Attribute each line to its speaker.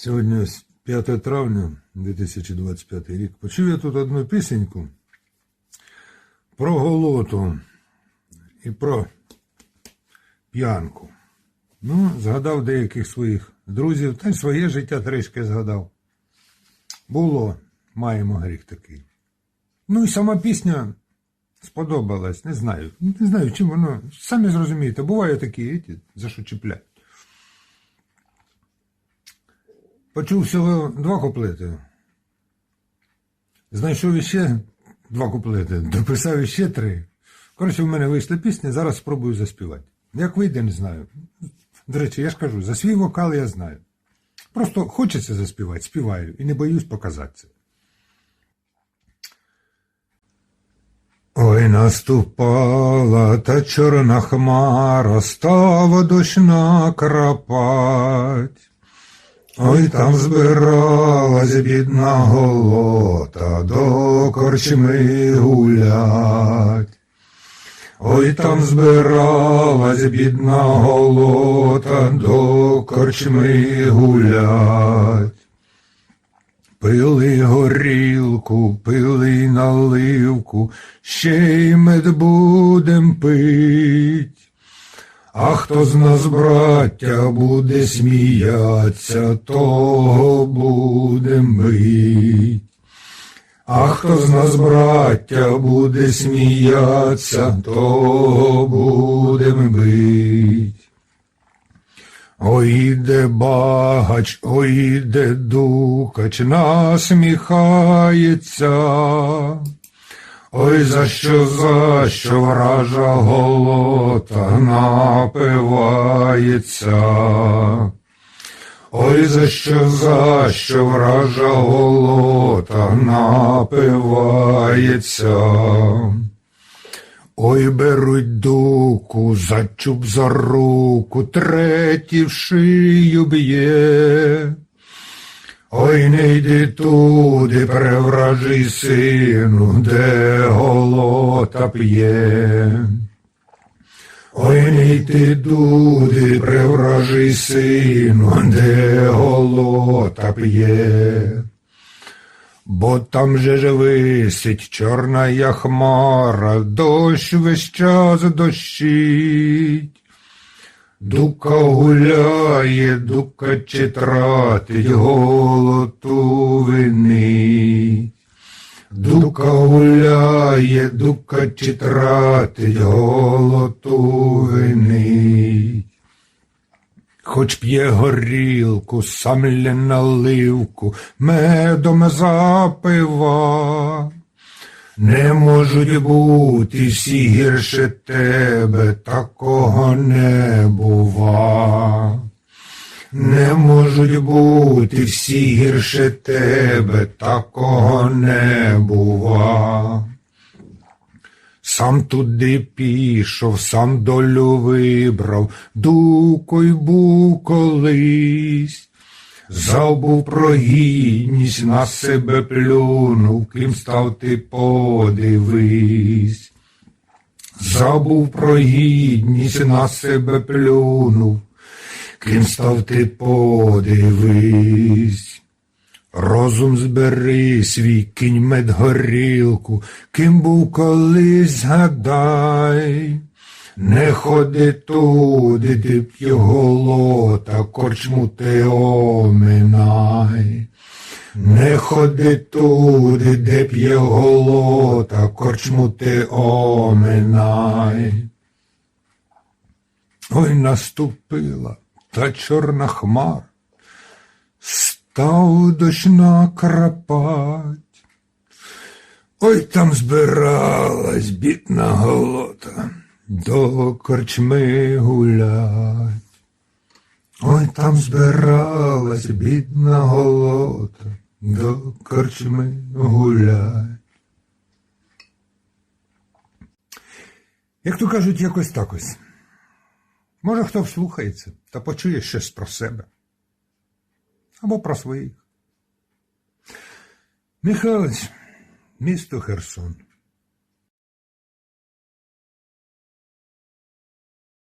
Speaker 1: Сьогодні 5 травня 2025 рік. Почув я тут одну пісеньку про голоту і про п'янку. Ну, згадав деяких своїх друзів, та й своє життя трішки згадав. Було, маємо гріх такий. Ну і сама пісня сподобалась, не знаю. Не знаю, чим воно. Самі зрозумієте, буває такі, за що чіплять. Почув всього два куплети. Знайшов іще два куплети, дописав іще три. Коротше, в мене вийшла пісня, зараз спробую заспівати. Як вийде, не знаю. До речі, я ж кажу, за свій вокал я знаю. Просто хочеться заспівати, співаю і не боюсь показати це. Ой, наступала та чорна хмара, став дощ накрапать. Ой, там збиралась бідна голота до корчми гулять. Ой, там збиралась бідна голота до корчми гулять. Пили горілку, пили наливку, ще й мед будем пить. А хто з нас, браття, буде сміяться, того будем бить. А хто з нас, браття, буде сміяться, того будем бить. Ой, іде багач, ой, іде дукач, насміхається. Ой, за що, за що вража голота напивається. Ой, за що, за що вража голота напивається. Ой, беруть дуку, за чуб за руку, третій в шию б'є. Ой, не йди туди, превражий сину, де голота п'є. Ой, не йди туди, превражий сину, де голота п'є. Бо там же ж висить чорна я хмара, дощ весь час дощить. Дука гуляє, дука чи тратить, голоту винить. Дука гуляє, дука чи тратить, голоту винить. Хоч п'є горілку, сам ля наливку, медом запива. Не можуть бути всі гірше тебе, такого не бува. Не можуть бути всі гірше тебе, такого не бува. Сам туди пішов, сам долю вибрав, дукой був колись. Забув про гідність, на себе плюнув, ким став ти подивись. Забув про гідність, на себе плюнув, ким став ти подивись. Розум збери свій кінь мед горілку, ким був колись згадай. Не ходи туди, де п'є голота, корчму ти оминай. Не ходи туди, де п'є голота, корчму ти оминай. Ой, наступила та чорна хмар, став дощ накрапать. Ой, там збиралась бідна голота, до корчми гулять. Ой, там збиралась бідна голота, до корчми гулять. Як то кажуть, якось так ось. Може, хто вслухається та почує щось про себе або про своїх. Михайлович, місто Херсон.